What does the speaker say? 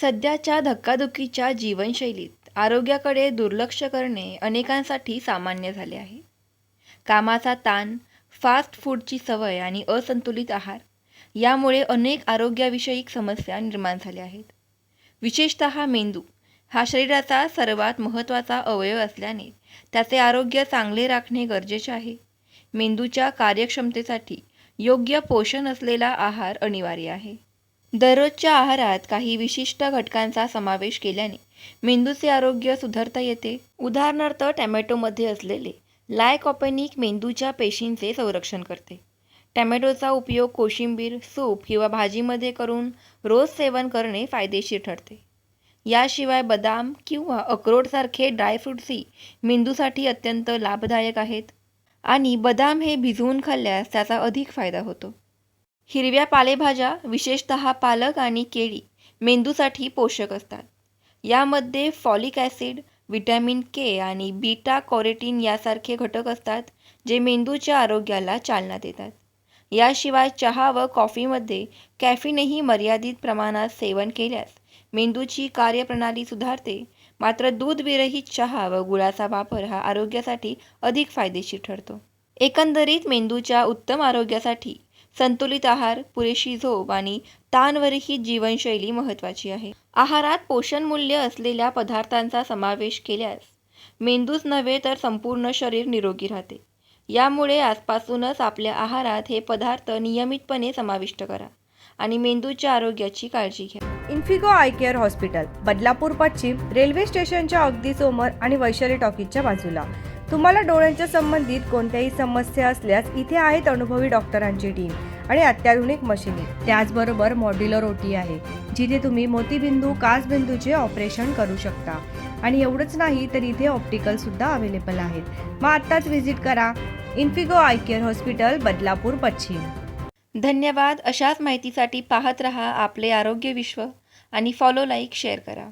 सध्याच्या धक्काधुकीच्या जीवनशैलीत आरोग्याकडे दुर्लक्ष करणे अनेकांसाठी सामान्य झाले आहे. कामाचा ताण फास्ट फूडची सवय आणि असंतुलित आहार यामुळे अनेक आरोग्याविषयक समस्या निर्माण झाल्या आहेत. विशेषत मेंदू हा शरीराचा सर्वात महत्त्वाचा अवयव असल्याने त्याचे आरोग्य चांगले राखणे गरजेचे आहे. मेंदूच्या कार्यक्षमतेसाठी योग्य पोषण असलेला आहार अनिवार्य आहे. दररोजच्या आहारात काही विशिष्ट घटकांचा समावेश केल्याने मेंदूचे आरोग्य सुधारता येते. उदाहरणार्थ टॅमॅटोमध्ये असलेले लायकॉपेनिक मेंदूच्या पेशींचे संरक्षण करते. टॅमॅटोचा उपयोग कोशिंबीर सूप किंवा भाजीमध्ये करून रोज सेवन करणे फायदेशीर ठरते. याशिवाय बदाम किंवा अक्रोडसारखे ड्रायफ्रूट्सही मेंदूसाठी अत्यंत लाभदायक आहेत. आणि बदाम हे भिजवून खाल्ल्यास त्याचा अधिक फायदा होतो. हिरव्या पालेभाज्या विशेषत पालक आणि केळी मेंदूसाठी पोषक असतात. यामध्ये फॉलिक ॲसिड व्हिटॅमिन के आणि बीटा कॉरेटीन यासारखे घटक असतात जे मेंदूच्या आरोग्याला चालना देतात. याशिवाय चहा व कॉफीमध्ये कॅफिनही मर्यादित प्रमाणात सेवन केल्यास मेंदूची कार्यप्रणाली सुधारते. मात्र दूध विरहित चहा व गुळाचा वापर हा आरोग्यासाठी अधिक फायदेशीर ठरतो. एकंदरीत मेंदूच्या उत्तम आरोग्यासाठी संतुलित आहार पुरेशी झोप आणि ताणवरही जीवनशैली महत्त्वाची आहे. आहारात पोषण मूल्य असलेल्या पदार्थांचा समावेश केल्यास मेंदूच नव्हे तर संपूर्ण शरीर निरोगी राहते. यामुळे आजपासूनच आपल्या आहारात हे पदार्थ नियमितपणे समाविष्ट करा आणि मेंदूच्या आरोग्याची काळजी घ्या. Infigo eye care hospital Badlapur पश्चिम रेल्वे स्टेशनच्या अगदी समोर आणि वैशाली टॉकीजच्या बाजूला. तुम्हाला डोळ्यांच्या संबंधित कोणत्याही समस्या असल्यास इथे आहेत अनुभवी डॉक्टरांची टीम आणि अत्याधुनिक मशिनी. त्याचबरोबर मॉड्युलर ओटी आहे जिथे तुम्ही मोतीबिंदू काचबिंदूचे ऑपरेशन करू शकता. आणि एवढंच नाही तर इथे ऑप्टिकल सुद्धा अवेलेबल आहेत. मग आत्ताच व्हिजिट करा. Infigo eye care hospital Badlapur पश्चिम. धन्यवाद. अशाच माहितीसाठी पाहत रहा आपले आरोग्य विश्व आणि फॉलो लाईक शेअर करा.